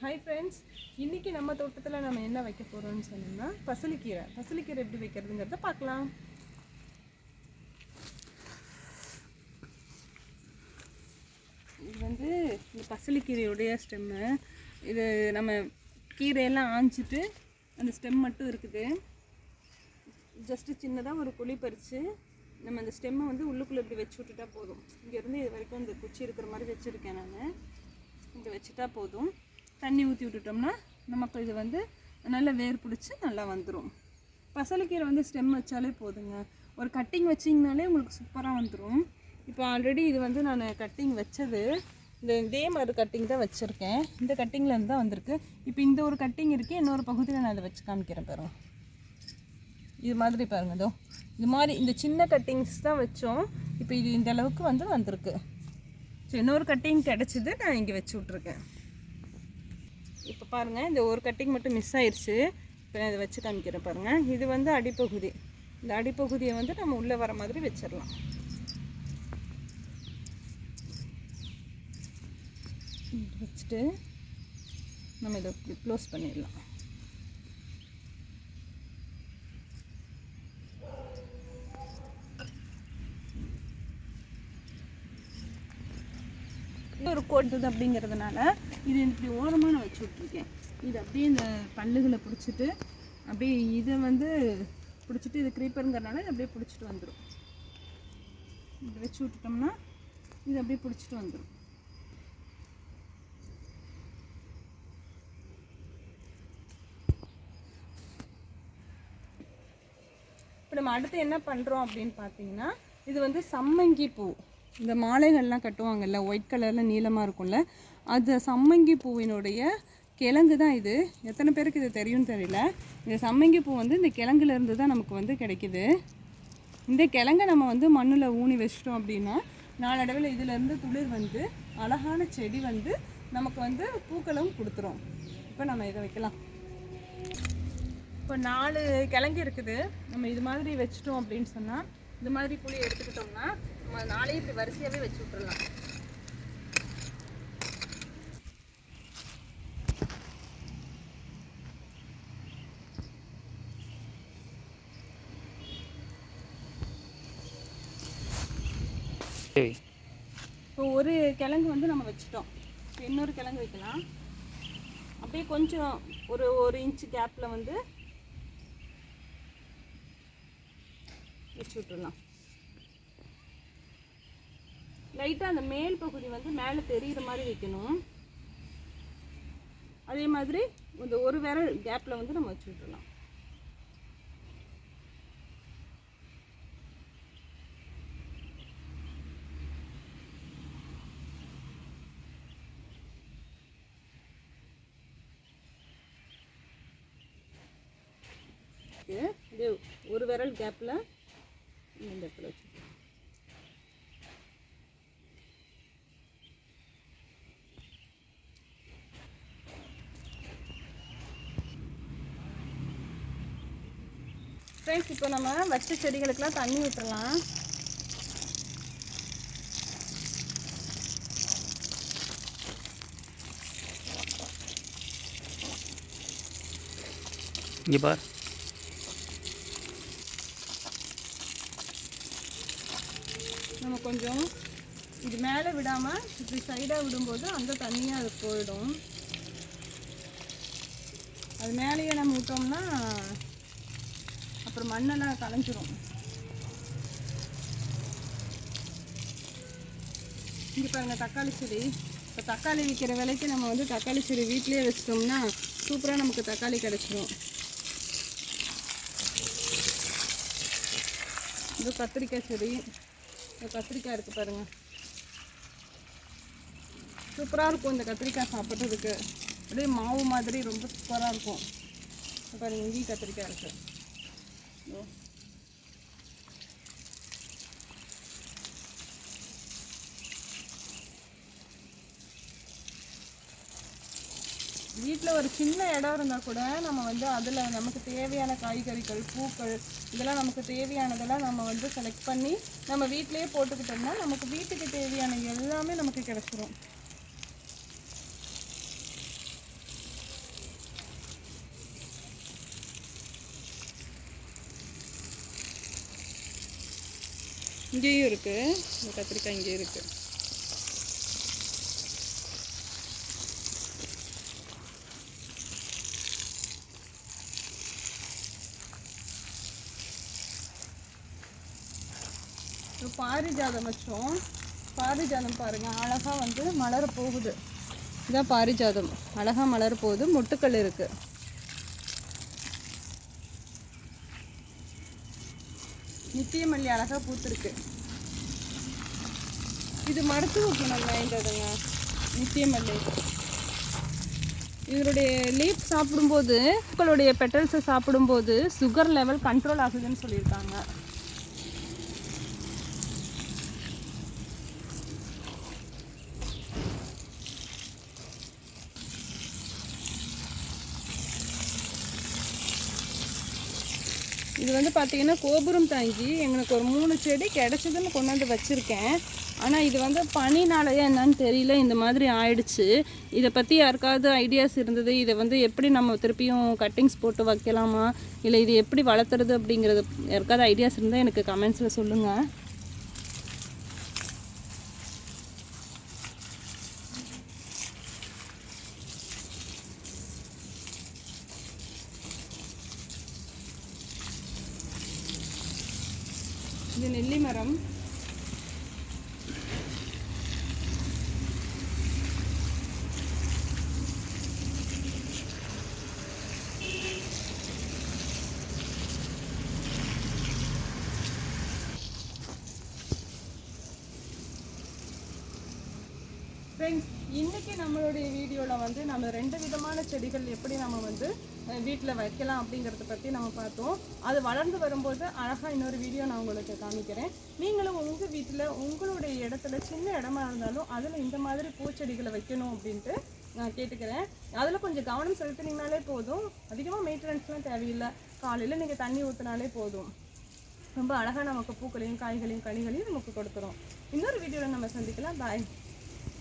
Hi friends இன்றைக்கி நம்ம தோட்டத்தில் நம்ம என்ன வைக்க போகிறோம்னு சொன்னோம்னா பசலிக்கீரை. பசலிக்கீரை எப்படி வைக்கிறதுங்கிறத பார்க்கலாம். இது வந்து இந்த பசலிக்கீரையுடைய ஸ்டெம்மு இது நம்ம கீரையெல்லாம் ஆஞ்சிட்டு அந்த ஸ்டெம் மட்டும் இருக்குது. ஜஸ்ட்டு சின்னதாக ஒரு குழி பறித்து நம்ம அந்த ஸ்டெம்மை வந்து உள்ளுக்குள்ளே இப்படி வச்சு விட்டுட்டா போதும். இங்கேருந்து இது வரைக்கும் இந்த குச்சி இருக்கிற மாதிரி வச்சுருக்கேன் நான். இங்கே வச்சுட்டா போதும். தண்ணி ஊற்றி விட்டுட்டோம்னா நமக்கு இது வந்து நல்லா வேர் பிடிச்சி நல்லா வந்துடும் பசலைக்கீரை வந்து ஸ்டெம் வச்சாலே போதுங்க. ஒரு கட்டிங் வச்சிங்கனாலே உங்களுக்கு சூப்பராக வந்துடும் இப்போ ஆல்ரெடி இது வந்து நான் கட்டிங் வச்சது. இந்த இதே மாதிரி கட்டிங் தான் வச்சுருக்கேன். இந்த கட்டிங்லேருந்து தான் வந்திருக்கு. இப்போ இந்த ஒரு கட்டிங் இருக்குது இன்னொரு பகுதியில் நான் அதை வச்சு காமிக்கிறேன் பாருங்க. இது மாதிரி பாருங்க இதோ. இது மாதிரி இந்த சின்ன கட்டிங்ஸ் தான் வச்சோம். இப்போ இது இந்த அளவுக்கு வந்து வந்திருக்கு. ஸோ இன்னொரு கட்டிங் கிடச்சிது நான் இங்கே வச்சு விட்ருக்கேன் இப்போ பாருங்கள் இந்த ஒரு கட்டிங் மட்டும் மிஸ் ஆயிடுச்சு இப்போ நான் இதை வச்சு காமிக்கிறேன் பாருங்கள் இது வந்து அடிப்பகுதி. இந்த அடிப்பகுதியை வந்து நம்ம உள்ளே வர மாதிரி வச்சிடலாம். வச்சுட்டு நம்ம இதை க்ளோஸ் பண்ணிடலாம். ஒரு கோட்டுது அப்படிங்கிறதுனால இது இப்படி ஓரமாக நான் வச்சு விட்ருக்கேன் இது அப்படியே இந்த பல்லுகளை பிடிச்சிட்டு அப்படியே இதை வந்து பிடிச்சிட்டு இது க்ரீப்பருங்கிறனால இது அப்படியே பிடிச்சிட்டு வந்துடும் இப்படி வச்சு விட்டுட்டோம்னா இது அப்படியே பிடிச்சிட்டு வந்துடும் இப்போ நம்ம அடுத்து என்ன பண்ணுறோம் அப்படின்னு பார்த்தீங்கன்னா இது வந்து சம்மங்கி பூ. இந்த மாலைகள்லாம் கட்டுவாங்கல்ல ஒயிட் கலரில் நீளமாக இருக்கும்ல அது சம்மங்கி பூவினுடைய கிழங்கு தான் இது. எத்தனை பேருக்கு இது தெரியும்னு தெரியல. இந்த சம்மங்கி பூ வந்து இந்த கிழங்குலேருந்து தான் நமக்கு வந்து கிடைக்குது. இந்த கிழங்கை நம்ம வந்து மண்ணில் ஊனி வச்சிட்டோம் அப்படின்னா நாளடைவில் இதிலேருந்து துளிர் வந்து அழகான செடி வந்து நமக்கு வந்து பூக்களும் கொடுத்துரும். இப்போ நம்ம இதை வைக்கலாம். இப்போ நாலு கிழங்கு இருக்குது. நம்ம இது மாதிரி வச்சிட்டோம் அப்படின்னு சொன்னால் இது மாதிரி புளி எடுத்துக்கிட்டோம்னா நம்ம நாளையும் இப்படி வரிசையாகவே வச்சு விட்டுறலாம். இப்போ ஒரு கிழங்கு வந்து நம்ம வச்சுட்டோம். இன்னொரு கிழங்கு வைக்கலாம். அப்படியே கொஞ்சம் ஒரு ஒரு இன்ச்சு கேப்பில் வந்து வச்சு விட்டுறலாம். லைட்டாக அந்த மேல் பகுதி வந்து மேலே தெரிகிற மாதிரி வைக்கணும். அதே மாதிரி இந்த ஒரு விரல் கேப்பில் வந்து நம்ம வச்சு விட்டுறலாம். இருக்கு. இது ஒரு விரல் கேப்பில் இந்த இடத்துல வச்சு ஃப்ரெண்ட்ஸ் இப்போ நம்ம வச்ச செடிகளுக்கெல்லாம் தண்ணி விட்டுறலாம் இங்கே பார் நம்ம கொஞ்சம் இது மேலே விடாமல் இப்படி சைடாக விடும்போது அந்த தண்ணியாக அது போயிடும். அது மேலேயே நம்ம விட்டோம்னா அப்புறம் மண்ணெல்லாம் கலைஞ்சிரும். இங்கே பாருங்கள் தக்காளி செடி. இப்போ தக்காளி விற்கிற விலைக்கு நம்ம வந்து தக்காளி செடி வீட்டிலேயே வச்சிட்டோம்னா சூப்பராக நமக்கு தக்காளி கிடச்சிரும். இது கத்திரிக்காய் செடி. இந்த கத்திரிக்காய் இருக்குது பாருங்க. சூப்பராக இருக்கும் இந்த கத்திரிக்காய் சாப்பிட்றதுக்கு. அப்படியே மாவு மாதிரி ரொம்ப சூப்பராக இருக்கும். பாருங்கள் பாருங்க இங்கேயும் கத்திரிக்காய் இருக்குது வீட்டில் ஒரு சின்ன இடம் இருந்தால் கூட நம்ம வந்து அதில் நமக்கு தேவையான காய்கறிகள் பூக்கள் இதெல்லாம் நமக்கு தேவையானதெல்லாம் நம்ம வந்து செலக்ட் பண்ணி நம்ம வீட்டிலேயே போட்டுக்கிட்டோம்னா நமக்கு வீட்டுக்கு தேவையான எல்லாமே நமக்கு கிடச்சிரும். இங்கேயும் இருக்குது கத்திரிக்காய் இங்கேயும் இருக்குது பாரிஜாதம் வச்சோம். பாரிஜாதம் பாருங்கள் அழகாக வந்து மலர போகுது. இதான் பாரிஜாதம். அழகாக மலர போகுது. மொட்டுக்கள் இருக்குது நித்திய மல்லி பூத்துருக்கு. இது மருத்துவ குணம் வாய்ந்ததுங்க நித்திய மல்லி இதனுடைய லீப் சாப்பிடும்போது பூக்களுடைய பெட்டல்ஸை சாப்பிடும்போது சுகர் லெவல் கண்ட்ரோல் ஆகுதுன்னு சொல்லியிருக்காங்க. இது வந்து பார்த்தீங்கன்னா கோபுரம் தாங்கி எங்களுக்கு ஒரு மூணு செடி கிடச்சதுன்னு கொண்டாந்து வச்சுருக்கேன். ஆனால் இது வந்து பனினாலயா என்னன்னு தெரியல இந்த மாதிரி ஆயிடுச்சு. இதை பற்றி யாருக்காவது ஐடியாஸ் இருந்தது? இதை வந்து எப்படி நம்ம திருப்பியும் கட்டிங்ஸ் போட்டு வைக்கலாமா? இல்லை இது எப்படி வளர்த்துறது அப்படிங்கிறது யாருக்காவது ஐடியாஸ் இருந்தால் எனக்கு கமெண்ட்ஸில் சொல்லுங்கள் இது நெல்லி மரம். ஃப்ரெண்ட்ஸ் இன்னைக்கு நம்மளுடைய வீடியோவில் வந்து நம்ம ரெண்டு விதமான செடிகள் எப்படி நம்ம வந்து வீட்டில் வைக்கலாம் அப்படிங்கிறத பற்றி நம்ம பார்த்தோம். அது வளர்ந்து வரும்போது அழகாக இன்னொரு வீடியோ நான் உங்களுக்கு காமிக்கிறேன். நீங்களும் உங்கள் வீட்டில் உங்களுடைய இடத்துல சின்ன இடமா இருந்தாலும் அதில் இந்த மாதிரி பூச்செடிகளை வைக்கணும் அப்படின்ட்டு நான் கேட்டுக்கிறேன். அதில் கொஞ்சம் கவனம் செலுத்தினீங்கனாலே போதும். அதிகமாக மெயின்டெனன்ஸ்லாம் தேவையில்லை. காலையில் நீங்கள் தண்ணி ஊற்றினாலே போதும். ரொம்ப அழகாக நமக்கு பூக்களையும் காய்களையும் கனிகளையும் நமக்கு கொடுத்துரும். இன்னொரு வீடியோவில் நம்ம சந்திக்கலாம். பாய்.